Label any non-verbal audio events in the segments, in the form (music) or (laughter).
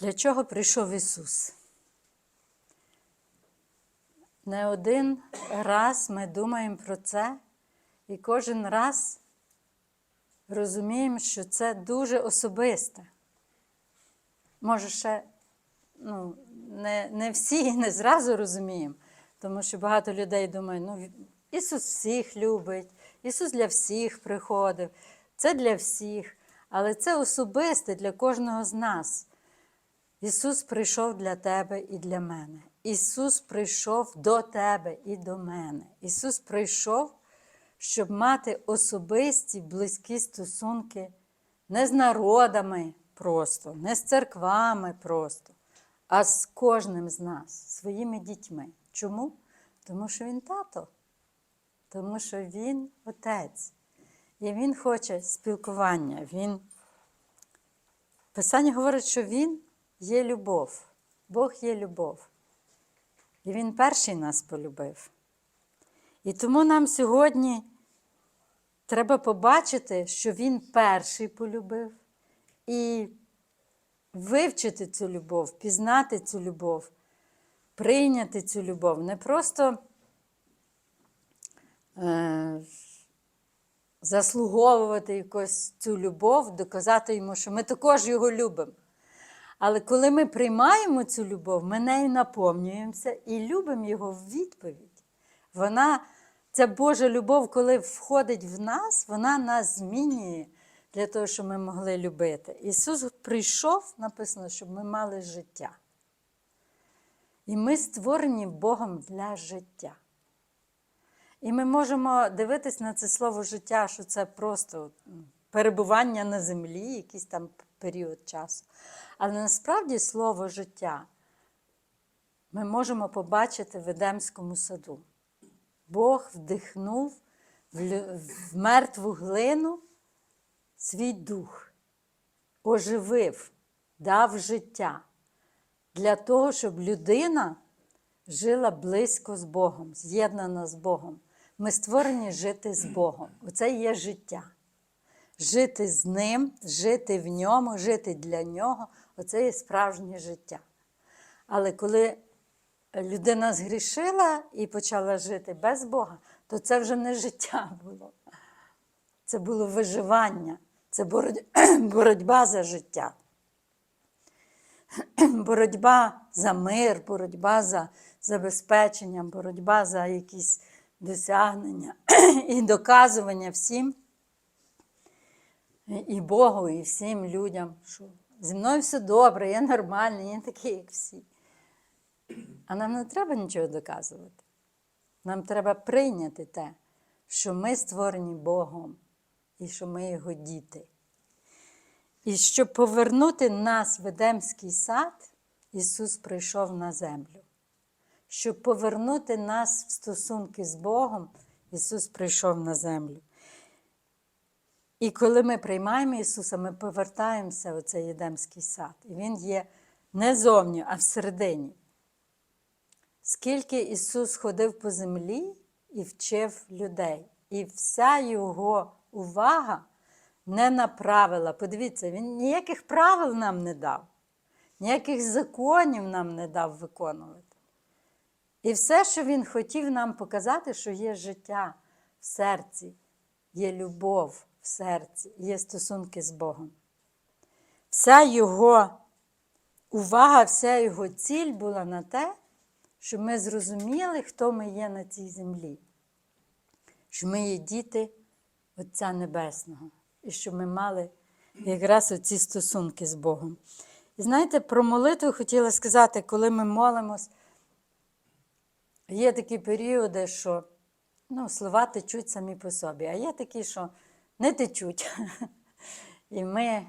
Для чого прийшов Ісус? Не один раз ми думаємо про це, і кожен раз розуміємо, що це дуже особисте. Може, ще ну, не, не всі і не зразу розуміємо, тому що багато людей думають, ну, Ісус всіх любить, Ісус для всіх приходив, це для всіх, але це особисте для кожного з нас. Ісус прийшов для тебе і для мене. Ісус прийшов до тебе і до мене. Ісус прийшов, щоб мати особисті близькі стосунки не з народами просто, не з церквами просто, а з кожним з нас, своїми дітьми. Чому? Тому що Він тато, тому що Він отець. І Він хоче спілкування. Він... Писання говорить, що Він є любов. Бог є любов. І Він перший нас полюбив. І тому нам сьогодні треба побачити, що Він перший полюбив, і вивчити цю любов, пізнати цю любов, прийняти цю любов. Не просто е, заслуговувати якось цю любов, доказати йому, що ми також його любимо. Але коли ми приймаємо цю любов, ми нею наповнюємося і любимо його в відповідь. Вона, ця Божа любов, коли входить в нас, вона нас змінює для того, щоб ми могли любити. Ісус прийшов, написано, щоб ми мали життя. І ми створені Богом для життя. І ми можемо дивитись на це слово життя, що це просто перебування на землі, якийсь там період часу. Але насправді слово життя ми можемо побачити в Едемському саду. Бог вдихнув в мертву глину свій дух, оживив, дав життя для того, щоб людина жила близько з Богом, з'єднана з Богом. Ми створені жити з Богом. Оце є життя. Жити з Ним, жити в ньому, жити для нього оце є справжнє життя. Але коли людина згрішила і почала жити без Бога, то це вже не життя було. Це було виживання, це (clears throat) боротьба за життя. (clears throat) Боротьба за мир, боротьба за забезпечення, боротьба за якісь досягнення (clears throat) і доказування всім і Богу, і всім людям, що зі мною все добре, я нормальний, я такий, як всі. А нам не треба нічого доказувати. Нам треба прийняти те, що ми створені Богом і що ми Його діти. І щоб повернути нас в Едемський сад, Ісус прийшов на землю. Щоб повернути нас в стосунки з Богом, Ісус прийшов на землю. І коли ми приймаємо Ісуса, ми повертаємося в цей Єдемський сад. І Він є не зовні, а всередині. Скільки Ісус ходив по землі і вчив людей, і вся Його увага не направила. Подивіться, Він ніяких правил нам не дав, ніяких законів нам не дав виконувати. І все, що Він хотів нам показати, що є життя в серці, є любов серці, є стосунки з Богом. Вся його увага, вся його ціль була на те, щоб ми зрозуміли, хто ми є на цій землі, що ми є діти Отця Небесного, і щоб ми мали якраз оці стосунки з Богом. І знаєте, про молитву хотіла сказати, коли ми молимось, є такі періоди, що ну, слова течуть самі по собі, а є такі, що не течуть. (laughs) І ми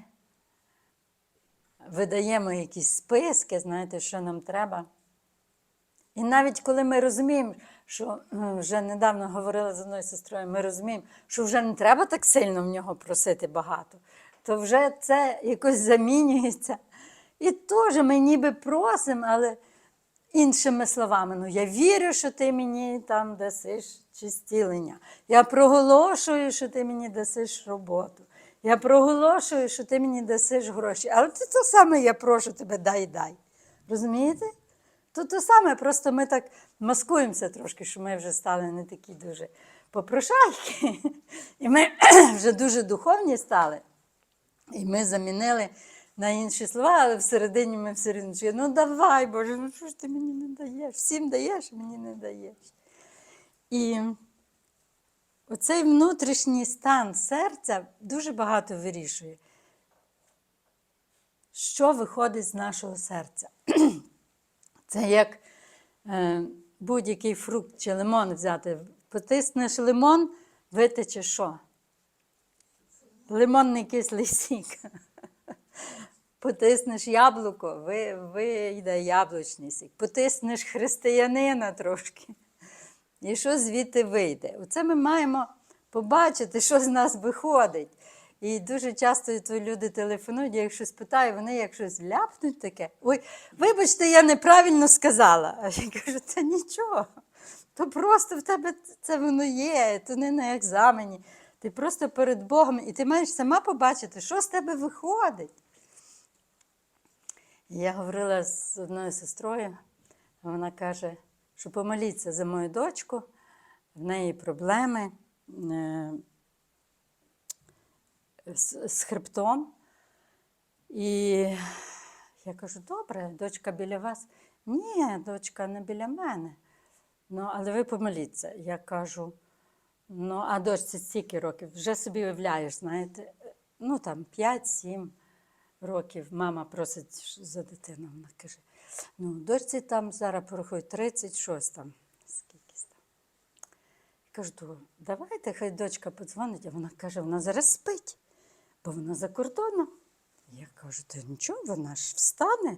видаємо якісь списки, знаєте, що нам треба. І навіть коли ми розуміємо, що вже недавно говорила з одною сестрою, ми розуміємо, що вже не треба так сильно в нього просити багато, то вже це якось замінюється. І теж ми ніби просимо, але іншими словами, ну я вірю, що ти мені там дасиш чи зцілення. Я проголошую, що ти мені дасиш роботу. Я проголошую, що ти мені дасиш гроші. Але це те саме я прошу тебе, дай, дай. Розумієте? То те саме, просто ми так маскуємося трошки, що ми вже стали не такі дуже попрошайки. І ми (clears throat) вже дуже духовні стали. І ми замінили на інші слова, але всередині ми все рівно ну давай, Боже, ну що ж ти мені не даєш? Всім даєш, мені не даєш. І оцей внутрішній стан серця дуже багато вирішує. Що виходить з нашого серця? (clears throat) Це як е, будь-який фрукт чи лимон взяти. Потиснеш лимон, витече що? Лимонний кислий сік. (laughs) Потиснеш яблуко, ви- вийде яблучний сік. Потиснеш християнина трошки. І що звідти вийде? Оце ми маємо побачити, що з нас виходить. І дуже часто то люди телефонують, я їх щось питаю, вони як щось ляпнуть таке. Ой, вибачте, я неправильно сказала. А я кажу, це нічого. То просто в тебе це воно є, то не на екзамені. Ти просто перед Богом, і ти маєш сама побачити, що з тебе виходить. Я говорила з одною сестрою, вона каже, що помоліться за мою дочку, в неї проблеми е, з хребтом. І я кажу, добре, дочка біля вас. Ні, дочка не біля мене. Ну, але ви помоліться. Я кажу, ну, а дочці стільки років, вже собі уявляєш, знаєте, ну там 5-7 років мама просить за дитину. Вона каже, ну, дочці там зараз 30 щось там. Скількись там. Я кажу, «То давайте, хай дочка подзвонить, а вона каже, вона зараз спить, бо вона за кордоном. Я кажу, то нічого, вона ж встане.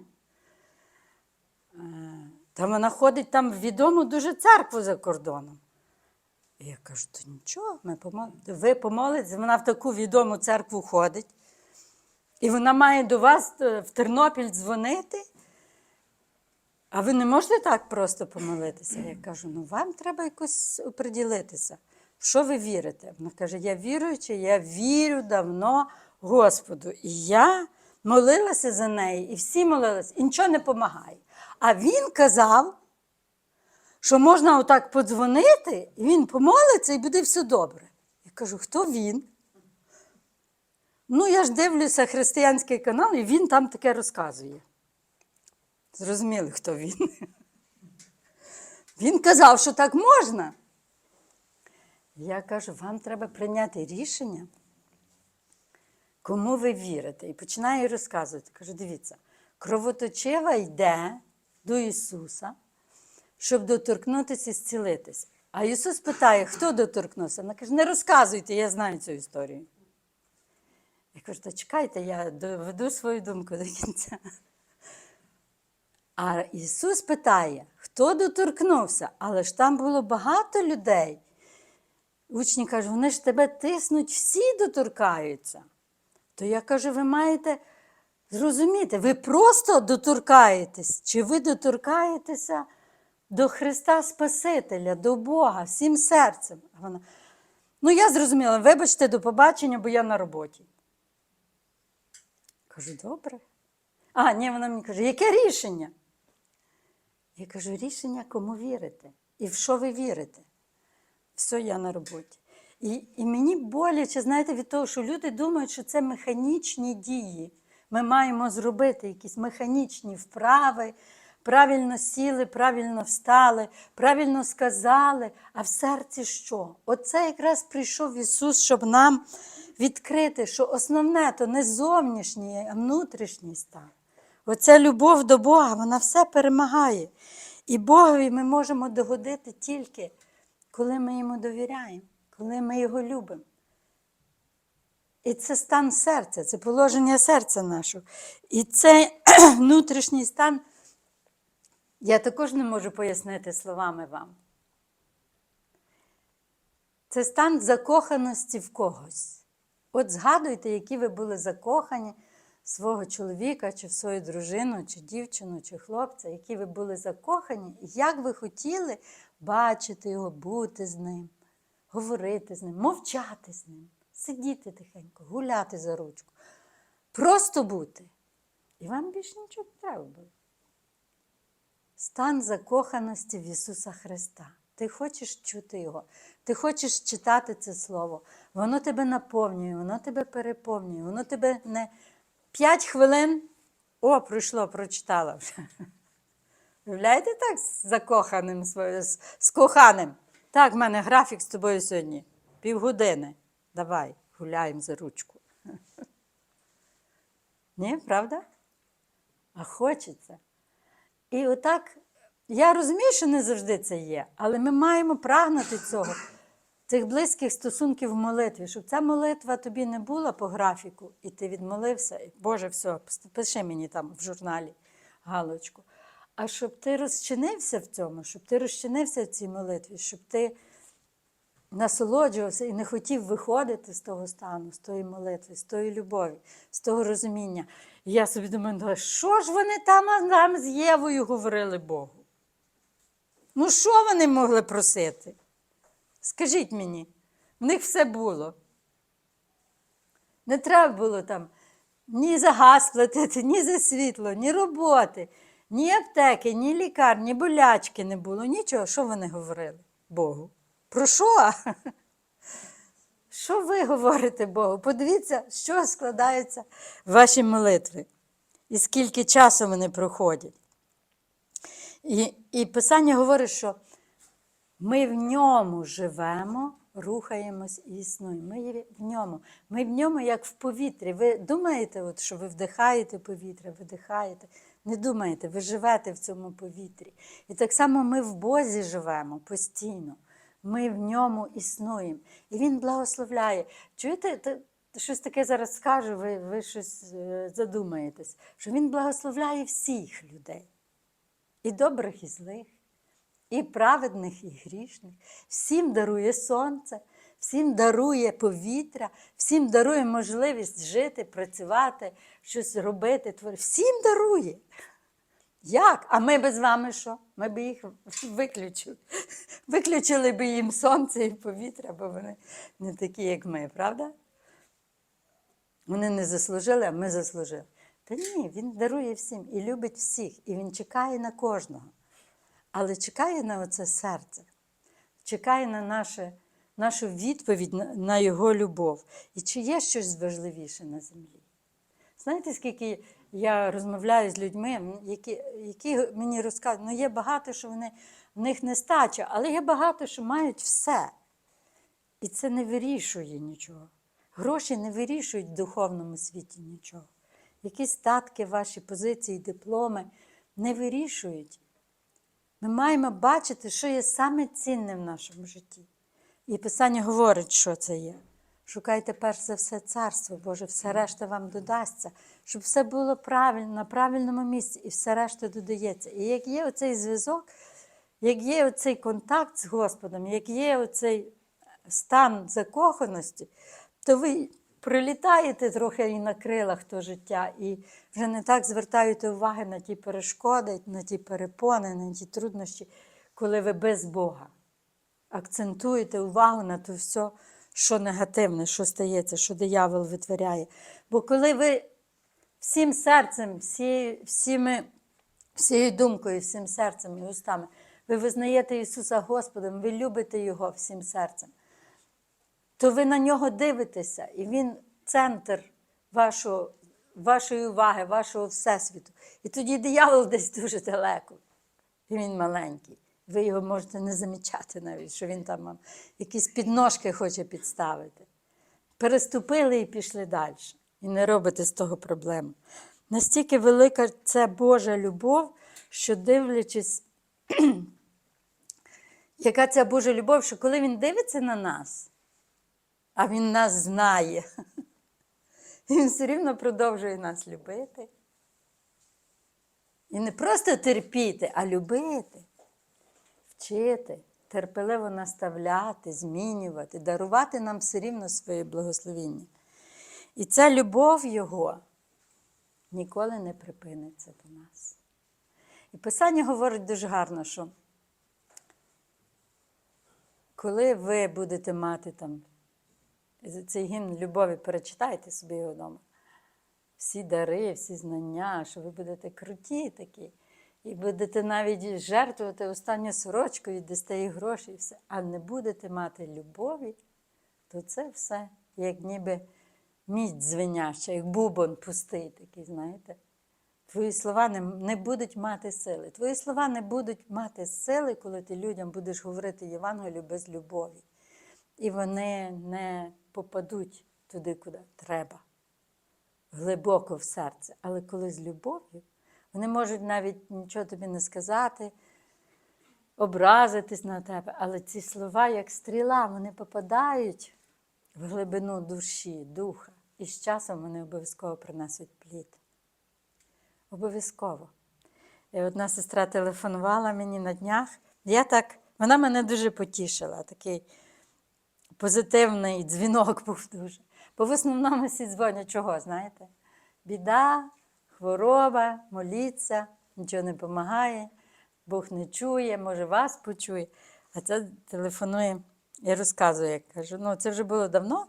Е, Та вона ходить там в відому дуже церкву за кордоном. І я кажу, то нічого, ми помол... ви помолитесь, вона в таку відому церкву ходить. І вона має до вас е, в Тернопіль дзвонити. А ви не можете так просто помолитися? Я кажу, ну вам треба якось оприділитися. В що ви вірите? Вона каже, я віруюча, я вірю давно Господу. І я молилася за неї, і всі молилися, і нічого не допомагає. А він казав, що можна отак подзвонити, і він помолиться, і буде все добре. Я кажу, хто він? Ну, я ж дивлюся християнський канал, і він там таке розказує. Зрозуміли, хто він. Він казав, що так можна. Я кажу, вам треба прийняти рішення, кому ви вірите. І починаю розказувати. Кажу, дивіться, кровоточива йде до Ісуса, щоб доторкнутися і зцілитися. А Ісус питає, хто доторкнувся? Вона каже, не розказуйте, я знаю цю історію. Я кажу, та чекайте, я доведу свою думку до кінця. А Ісус питає, хто доторкнувся, але ж там було багато людей. Учні кажуть, вони ж тебе тиснуть, всі доторкаються. То я кажу, ви маєте зрозуміти, ви просто доторкаєтесь, чи ви доторкаєтеся до Христа Спасителя, до Бога, всім серцем. Вона, ну я зрозуміла, вибачте, до побачення, бо я на роботі. Кажу, добре. А, ні, вона мені каже, яке рішення? Я кажу, рішення, кому вірите. І в що ви вірите? Все, я на роботі. І, і мені боляче, знаєте, від того, що люди думають, що це механічні дії. Ми маємо зробити якісь механічні вправи, правильно сіли, правильно встали, правильно сказали. А в серці що? Оце якраз прийшов Ісус, щоб нам відкрити, що основне то не зовнішній, а внутрішній стан. Оця любов до Бога, вона все перемагає. І Богові ми можемо догодити тільки, коли ми йому довіряємо, коли ми його любимо. І це стан серця, це положення серця нашого. І цей (clears throat) внутрішній стан я також не можу пояснити словами вам. Це стан закоханості в когось. От згадуйте, які ви були закохані в свого чоловіка, чи в свою дружину, чи дівчину, чи хлопця, які ви були закохані, як ви хотіли бачити його, бути з ним, говорити з ним, мовчати з ним, сидіти тихенько, гуляти за ручку, просто бути. І вам більше нічого не треба було. Стан закоханості в Ісуса Христа. Ти хочеш чути Його, ти хочеш читати це Слово. Воно тебе наповнює, воно тебе переповнює, воно тебе не п'ять хвилин. О, пройшло, прочитала вже. (laughs) Уявляєте так з закоханим, з коханим? Так, в мене графік з тобою сьогодні. Півгодини. Давай, гуляємо за ручку. (laughs) Ні, правда? А хочеться. І отак, я розумію, що не завжди це є, але ми маємо прагнути цього, цих близьких стосунків в молитві, щоб ця молитва тобі не була по графіку, і ти відмолився, і, Боже, все, пиши мені там в журналі галочку. А щоб ти розчинився в цьому, щоб ти розчинився в цій молитві, щоб ти насолоджувався і не хотів виходити з того стану, з тої молитви, з тої любові, з того розуміння. І я собі думаю, «Ну, що ж вони там, там з Євою говорили Богу? Ну, що вони могли просити? Скажіть мені, в них все було. Не треба було там ні за газ платити, ні за світло, ні роботи, ні аптеки, ні лікар, ні болячки не було, нічого. Що вони говорили Богу? Про що? (laughs) Що ви говорите Богу? Подивіться, чого складаються ваші молитви, і скільки часу вони проходять. І, і Писання говорить, що ми в ньому живемо, рухаємось і існуємо. Ми в ньому. Ми в ньому, як в повітрі. Ви думаєте, от, що ви вдихаєте повітря, видихаєте? Не думаєте, ви живете в цьому повітрі. І так само ми в Бозі живемо постійно. Ми в ньому існуємо. І Він благословляє. Чуєте, щось таке зараз скажу, ви, ви щось е, задумаєтесь, що Він благословляє всіх людей. І добрих, і злих, і праведних, і грішних. Всім дарує сонце, всім дарує повітря, всім дарує можливість жити, працювати, щось робити. твор- Всім дарує. Як? А ми би з вами що? Ми б їх виключили. (laughs) Виключили б їм сонце і повітря, бо вони не такі, як ми, правда? Вони не заслужили, а ми заслужили. Та ні, він дарує всім і любить всіх, і він чекає на кожного. Але чекає на оце серце, чекає на наше, нашу відповідь на, його любов. І чи є щось важливіше на землі? Знаєте, скільки я розмовляю з людьми, які, які мені розказують, ну є багато, що вони, в них нестача, але є багато, що мають все. І це не вирішує нічого. Гроші не вирішують в духовному світі нічого. Якісь статки, ваші позиції, дипломи не вирішують. Ми маємо бачити, що є саме цінне в нашому житті. І Писання говорить, що це є. Шукайте перш за все царство Боже, все решта вам додасться, щоб все було правильно, на правильному місці, і все решта додається. І як є оцей зв'язок, як є оцей контакт з Господом, як є оцей стан закоханості, то ви прилітаєте трохи і на крилах то життя, і вже не так звертаєте уваги на ті перешкоди, на ті перепони, на ті труднощі, коли ви без Бога. Акцентуєте увагу на то все, що негативне, що стається, що диявол витворяє. Бо коли ви всім серцем, всі, всіми, всією думкою, всім серцем і устами, ви визнаєте Ісуса Господом, ви любите Його всім серцем, то ви на нього дивитеся, і Він центр вашого, вашої уваги, вашого всесвіту. І тоді диявол десь дуже далеко, і він маленький. Ви його можете не замічати навіть, що він там вам якісь підножки хоче підставити. Переступили і пішли далі. І не робите з того проблему. Настільки велика це Божа любов, що дивлячись, (clears throat) яка ця Божа любов, що коли він дивиться на нас, а він нас знає, (laughs) він все рівно продовжує нас любити. І не просто терпіти, а любити, вчити, терпеливо наставляти, змінювати, дарувати нам все рівно своє благословіння. І ця любов Його ніколи не припиниться до нас. І Писання говорить дуже гарно, що коли ви будете мати там Цей гімн любові перечитайте собі його вдома. Всі дари, всі знання, що ви будете круті такі. І будете навіть жертвувати останню сорочку, віддасте їй гроші і все. А не будете мати любові, то це все як ніби мідь дзвеняща, як бубон пустий такий, знаєте. Твої слова не, не будуть мати сили. Твої слова не будуть мати сили, коли ти людям будеш говорити Євангелію без любові. І вони не попадуть туди, куди треба, глибоко в серце. Але коли з любов'ю, вони можуть навіть нічого тобі не сказати, образитись на тебе. Але ці слова, як стріла, вони попадають в глибину душі, духа. І з часом вони обов'язково принесуть плід. Обов'язково. І одна сестра телефонувала мені на днях. Я так, вона мене дуже потішила, такий позитивний дзвінок був дуже. Бо в основному всі дзвонять чого, знаєте? Біда, хвороба, моліться, нічого не допомагає, Бог не чує, може вас почує. А це телефонує і розказує, я кажу, ну це вже було давно.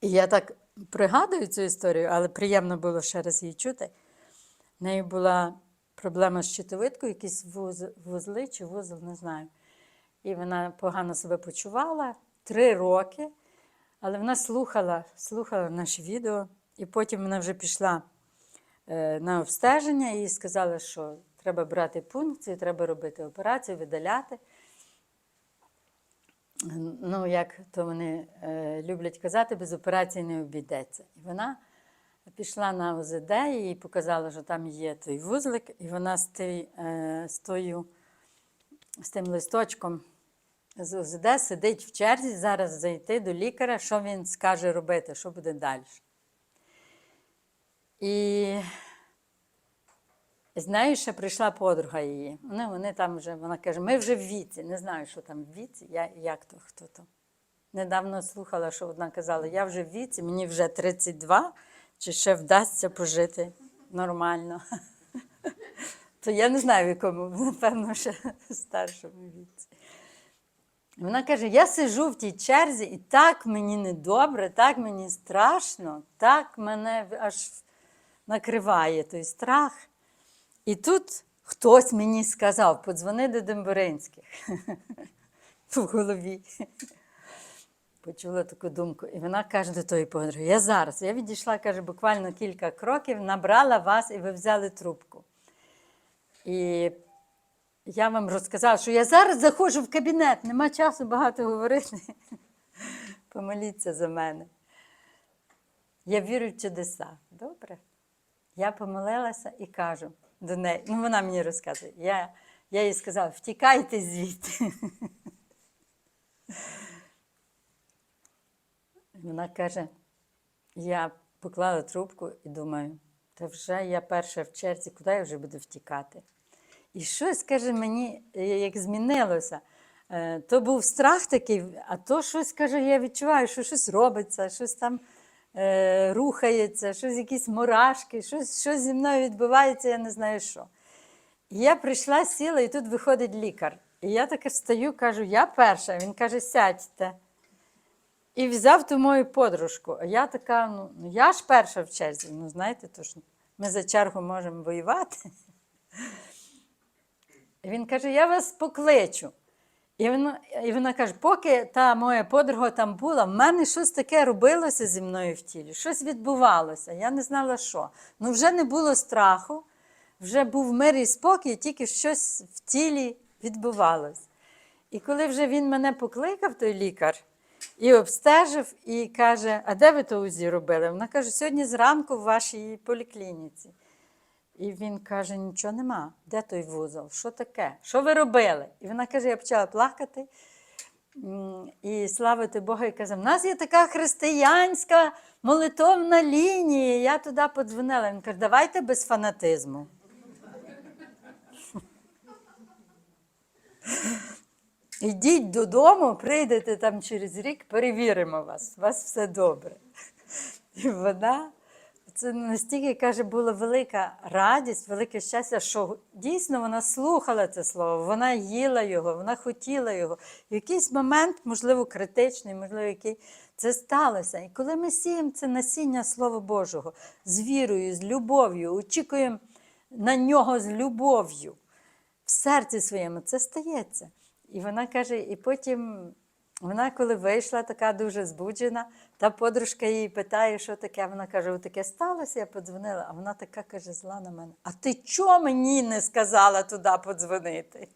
І я так пригадую цю історію, але приємно було ще раз її чути. В неї була проблема з щитовидкою, якісь вуз- вузли чи вузол, не знаю. І вона погано себе почувала три роки, але вона слухала, слухала наші відео, і потім вона вже пішла е, на обстеження і сказала, що треба брати пункцію, треба робити операцію, видаляти. Ну, як то вони е, люблять казати, без операції не обійдеться. І вона пішла на ОЗД, і їй показала, що там є той вузлик, і вона з, той, е, з, тою, з тим листочком з ОЗД сидить в черзі зараз зайти до лікаря, що він скаже робити, що буде далі. І з нею ще прийшла подруга її. Вони, вони там вже, вона каже, ми вже в віці. Не знаю, що там в віці, я, як то, хто то. Недавно слухала, що одна казала, я вже в віці, мені вже 32, чи ще вдасться пожити нормально. (laughs) То я не знаю, в якому, напевно, ще (laughs) старшому віці. Вона каже: я сижу в тій черзі, і так мені недобре, так мені страшно, так мене аж накриває той страх. І тут хтось мені сказав, подзвони до Демборинських (laughs) в голові. Почула таку думку. І вона каже до тої подруги: я зараз, я відійшла, каже, буквально кілька кроків, набрала вас і ви взяли трубку. І я вам розказала, що я зараз заходжу в кабінет, нема часу багато говорити. (laughs) Помоліться за мене. Я вірю в чудеса. Добре. Я помолилася і кажу до неї, ну вона мені розказує, я, я їй сказала, втікайте звідти. (laughs) Вона каже, я поклала трубку і думаю, та вже я перша в черзі, куди я вже буду втікати? І щось, каже, мені е, як змінилося. Е, То був страх такий, а то щось, каже, я відчуваю, що щось робиться, щось там е, рухається, щось якісь мурашки, щось, щось зі мною відбувається, я не знаю що. І я прийшла, сіла, і тут виходить лікар. І я таке встаю, кажу, я перша. Він каже, сядьте. І взяв ту мою подружку. А я така, ну, ну я ж перша в черзі. Ну, знаєте, то ж ми за чергу можемо воювати. Він каже, я вас покличу. І вона, і вона каже, поки та моя подруга там була, в мене щось таке робилося зі мною в тілі, щось відбувалося. Я не знала, що. Ну, вже не було страху, вже був мир і спокій, тільки щось в тілі відбувалось. І коли вже він мене покликав, той лікар, і обстежив, і каже: А де ви то УЗІ робили? Вона каже, сьогодні зранку в вашій поліклініці. І він каже: нічого нема. Де той вузол? Що таке? Що ви робили? І вона каже: я почала плакати і славити Бога, і каже: в нас є така християнська молитовна лінія. Я туди подзвонила. Він каже, давайте без фанатизму. (laughs) Ідіть додому, прийдете там через рік, перевіримо вас, у вас все добре. І вона, це настільки, каже, була велика радість, велике щастя, що дійсно вона слухала це слово, вона їла його, вона хотіла його. В якийсь момент, можливо, критичний, можливо, який Це сталося. І коли ми сіємо це насіння Слова Божого з вірою, з любов'ю, очікуємо на нього з любов'ю в серці своєму, це стається. І вона каже, і потім вона, коли вийшла, така дуже збуджена, та подружка її питає, що таке. Вона каже: таке сталося, я подзвонила, а вона така каже, зла на мене. А ти чого мені не сказала туди подзвонити?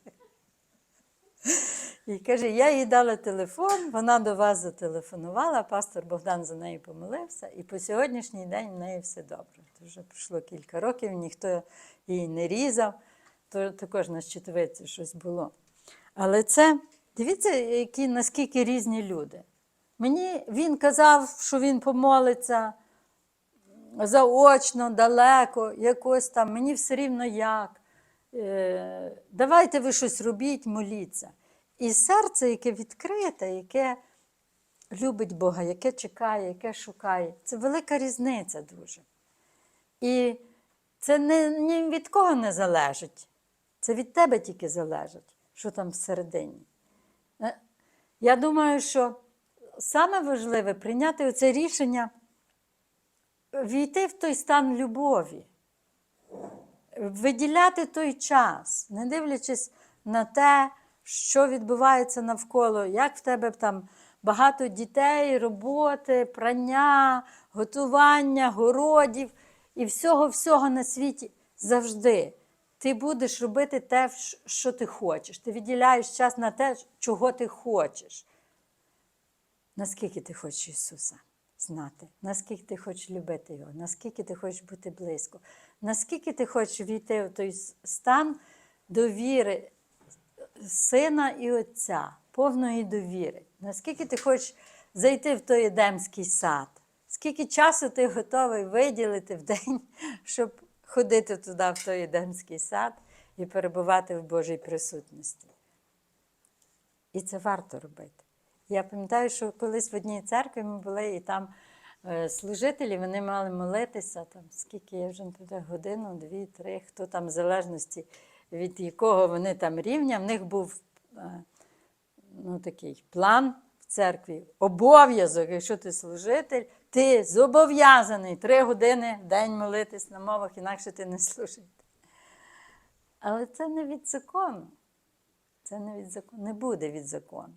І каже, я їй дала телефон, вона до вас зателефонувала, пастор Богдан за нею помолився, і по сьогоднішній день в неї все добре. То вже пройшло кілька років, ніхто її не різав, то також на щитовиці щось було. Але це, дивіться, які, наскільки різні люди. Мені він казав, що він помолиться заочно, далеко, якось там, мені все рівно як. Е, давайте ви щось робіть, моліться. І серце, яке відкрите, яке любить Бога, яке чекає, яке шукає, це велика різниця дуже. І це не, ні від кого не залежить. Це від тебе тільки залежить, що там всередині. Е, Я думаю, що саме важливе прийняти оце рішення війти в той стан любові виділяти той час, не дивлячись на те, що відбувається навколо, як в тебе там багато дітей, роботи, прання, готування, городів і всього-всього на світі завжди. Ти будеш робити те, що ти хочеш. Ти виділяєш час на те, чого ти хочеш. Наскільки ти хочеш Ісуса знати, наскільки ти хочеш любити Його, наскільки ти хочеш бути близько, наскільки ти хочеш війти в той стан довіри Сина і Отця, повної довіри, наскільки ти хочеш зайти в той Едемський сад, скільки часу ти готовий виділити в день, (laughs) щоб ходити туди, в той Едемський сад і перебувати в Божій присутності. І це варто робити. Я пам'ятаю, що колись в одній церкві ми були, і там е, служителі вони мали молитися, там, скільки я вже не пам'ятаю, годину, дві, три, хто там в залежності від якого вони там рівня, в них був е, ну, такий план в церкві, обов'язок, якщо ти служитель, ти зобов'язаний три години в день молитись на мовах, інакше ти не служитель. Але це не від закону. Це не від закону, не буде від закону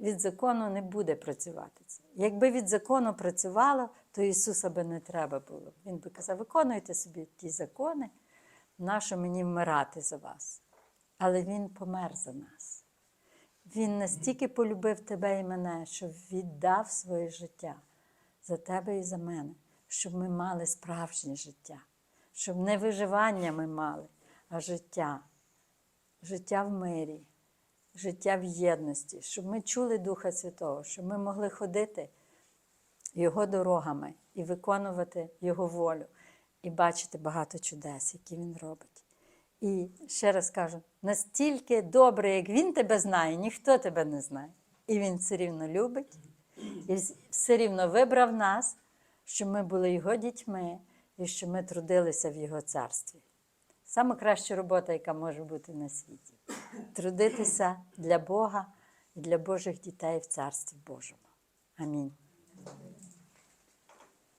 від закону не буде працювати це. Якби від закону працювало, то Ісуса би не треба було. Він би казав, виконуйте собі ті закони, нащо мені вмирати за вас. Але Він помер за нас. Він настільки полюбив тебе і мене, що віддав своє життя за тебе і за мене, щоб ми мали справжнє життя, щоб не виживання ми мали, а життя, життя в мирі життя в єдності, щоб ми чули Духа Святого, щоб ми могли ходити Його дорогами і виконувати Його волю, і бачити багато чудес, які Він робить. І ще раз кажу: настільки добре, як Він тебе знає, ніхто тебе не знає. І Він все рівно любить, і все рівно вибрав нас, щоб ми були Його дітьми і щоб ми трудилися в Його царстві. Саме краща робота, яка може бути на світі трудитися для Бога і для Божих дітей в Царстві Божому. Амінь.